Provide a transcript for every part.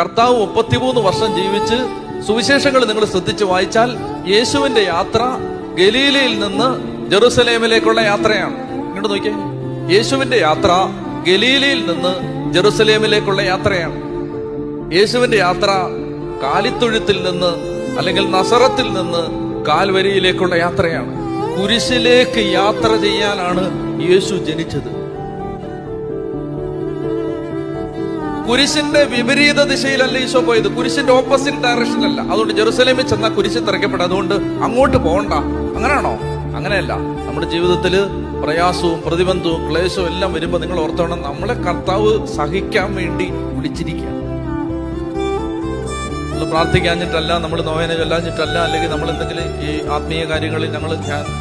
കർത്താവ് മുപ്പത്തിമൂന്ന് വർഷം ജീവിച്ച് സുവിശേഷങ്ങൾ നിങ്ങൾ ശ്രദ്ധിച്ച് വായിച്ചാൽ യേശുവിന്റെ യാത്ര ഗലീലയിൽ നിന്ന് ജെറുസലേമിലേക്കുള്ള യാത്രയാണ്. ഇങ്ങോട്ട് നോക്കിയേ. യേശുവിന്റെ യാത്ര ഗലീലയിൽ നിന്ന് ജെറുസലേമിലേക്കുള്ള യാത്രയാണ്. യേശുവിന്റെ യാത്ര കാലിത്തൊഴുത്തിൽ നിന്ന് അല്ലെങ്കിൽ നസറത്തിൽ നിന്ന് കാൽവരിയിലേക്കുള്ള യാത്രയാണ്. കുരിശിലേക്ക് യാത്ര ചെയ്യാനാണ് യേശു ജനിച്ചത്. കുരിശിന്റെ വിപരീത ദിശയിലല്ല ഈശോ പോയത്. കുരിശിന്റെ ഓപ്പോസിറ്റ് ഡയറക്ഷനിലല്ല അതുകൊണ്ട് ജെറുസലേമിൽ ചെന്നാൽ കുരിശ് തിരക്കപ്പെട്ട അതുകൊണ്ട് അങ്ങോട്ട് പോകണ്ട. അങ്ങനെയാണോ? അങ്ങനെയല്ല. നമ്മുടെ ജീവിതത്തിൽ പ്രയാസവും പ്രതിബന്ധവും ക്ലേശവും എല്ലാം വരുമ്പോൾ നിങ്ങൾ ഓർത്തോണം നമ്മളെ കർത്താവ് സഹിക്കാൻ വേണ്ടി വിളിച്ചിരിക്കുക നമ്മൾ പ്രാർത്ഥിക്കാഞ്ഞിട്ടല്ല നമ്മൾ നോവേന ചൊല്ലാഞ്ഞിട്ടല്ല അല്ലെങ്കിൽ നമ്മൾ എന്തെങ്കിലും ഈ ആത്മീയ കാര്യങ്ങളിൽ ഞങ്ങൾ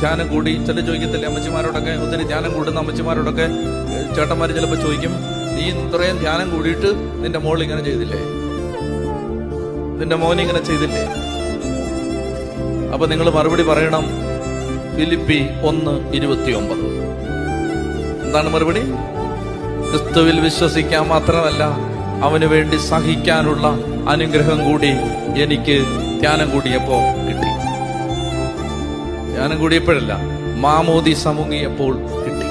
ധ്യാനം കൂടി ചില ചോദിക്കത്തില്ലേ അമ്മച്ചിമാരോടൊക്കെ? ഒത്തിരി ധ്യാനം കൂടുന്ന അമ്മച്ചിമാരോടൊക്കെ? ചേട്ടന്മാർ ചിലപ്പോൾ ചോദിക്കും നീ ഇത്രയും ധ്യാനം കൂടിയിട്ട് നിന്റെ മോൾ ഇങ്ങനെ ചെയ്തില്ലേ? നിന്റെ മോൻ ഇങ്ങനെ ചെയ്തില്ലേ? അപ്പൊ നിങ്ങൾ മറുപടി പറയണം. ഫിലിപ്പി ഒന്ന് ഇരുപത്തിയൊമ്പത്. എന്താണ് മറുപടി? ക്രിസ്തുവിൽ വിശ്വസിക്കാൻ മാത്രമല്ല അവന് വേണ്ടി സഹിക്കാനുള്ള അനുഗ്രഹം കൂടി എനിക്ക് ധ്യാനം കൂടിയപ്പോ കിട്ടി. ധ്യാനം കൂടിയപ്പോഴല്ല മാമോദി സമുങ്ങിയപ്പോൾ കിട്ടി.